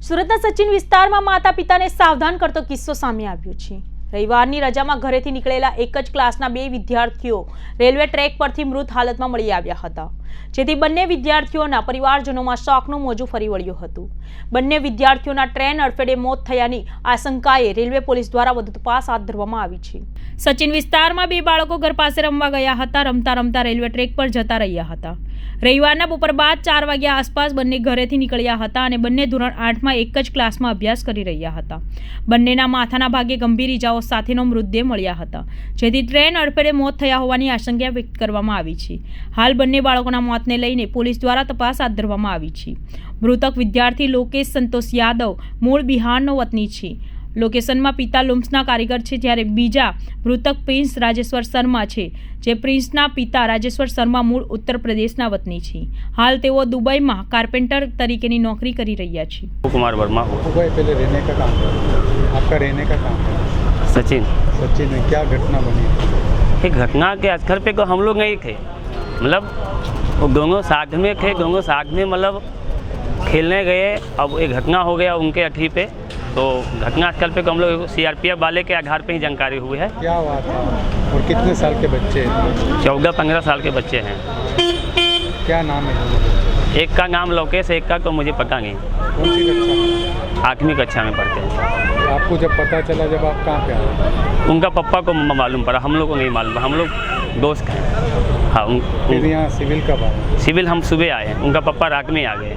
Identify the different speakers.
Speaker 1: સુરતના સચિન વિસ્તારમાં માતા પિતાને સાવધાન કરતો કિસ્સો સામે આવ્યો છે. રવિવારની રજામાં ઘરેથી નીકળેલા એક જ ક્લાસના બે વિદ્યાર્થીઓ રેલવે ટ્રેક પરથી મૃત હાલતમાં મળી આવ્યા હતા. જેથી બંને વિદ્યાર્થીઓના પરિવારજનોમાં શોકનું મોજું ફરી વળ્યું હતું. બંને વિદ્યાર્થીઓના ટ્રેન અડફેડે મોત થયાની આશંકાએ રેલવે પોલીસ દ્વારા વધુ તપાસ હાથ ધરવામાં આવી છે. સચિન વિસ્તારમાં બે બાળકો ઘર પાસે રમવા ગયા હતા, રમતા રમતા રેલવે ટ્રેક પર જતા રહ્યા હતા. રવિવારના બપોર બાદ ચાર વાગ્યા આસપાસ બંને ઘરેથી નીકળ્યા હતા અને બંને ધોરણ આઠમાં એક જ ક્લાસમાં અભ્યાસ કરી રહ્યા હતા. બંનેના માથાના ભાગે ગંભીર ઇજાઓ સાથેનો મૃતદેહ મળ્યા હતા, જેથી ટ્રેન અડફેડે મોત થયા હોવાની આશંકા વ્યક્ત કરવામાં આવી છે. હાલ બંને બાળકોના મોતને લઈને પોલીસ દ્વારા તપાસ હાથ ધરવામાં આવી છે મૃતક વિદ્યાર્થી લોકેશ સંતોષ યાદવ મૂળ બિહારનો વતની છે લોકેશનમાં પિતા લુમ્સના કારીગર છે જ્યારે બીજા મૃતક પ્રિન્સ રાજેશ્વર શર્મા છે જે પ્રિન્સના પિતા રાજેશ્વર શર્મા મૂળ ઉત્તર પ્રદેશના વતની છે હાલ તેઓ દુબઈમાં કાર્પેન્ટર તરીકેની નોકરી કરી રહ્યા છે
Speaker 2: कुमार वर्मा हुआ
Speaker 3: आपको भाई पहले रहने का काम है आपका रहने का काम है
Speaker 2: सचिन
Speaker 3: सचिन में क्या घटना बनी
Speaker 2: ये घटना के स्थल पे को हम लोग नहीं थे मतलब वो दोनों साथ में थे दोनों साथ में मतलब खेलने गए। अब एक घटना हो गया उनके अठी पे। तो घटना स्थल पे हम लोग सीआरपीएफ वाले के आधार पे ही जानकारी हुई है।
Speaker 3: क्या हुआ था और कितने साल के बच्चे हैं?
Speaker 2: चौदह पंद्रह साल के बच्चे हैं।
Speaker 3: क्या नाम है
Speaker 2: एक का नाम लोकेश एक का तो मुझे पता नहीं। आठवीं कक्षा में पढ़ते हैं।
Speaker 3: आपको जब पता चला जब आप कहाँ पे आए?
Speaker 2: उनका पप्पा को मालूम पड़ा हम लोग को नहीं मालूम हम लोग दोस्त हैं। हाँ उन,
Speaker 3: फिर
Speaker 2: उन,
Speaker 3: यहाँ सिविल कब आए
Speaker 2: सिविल हम सुबह आए हैं उनका पप्पा रात में ही आ गए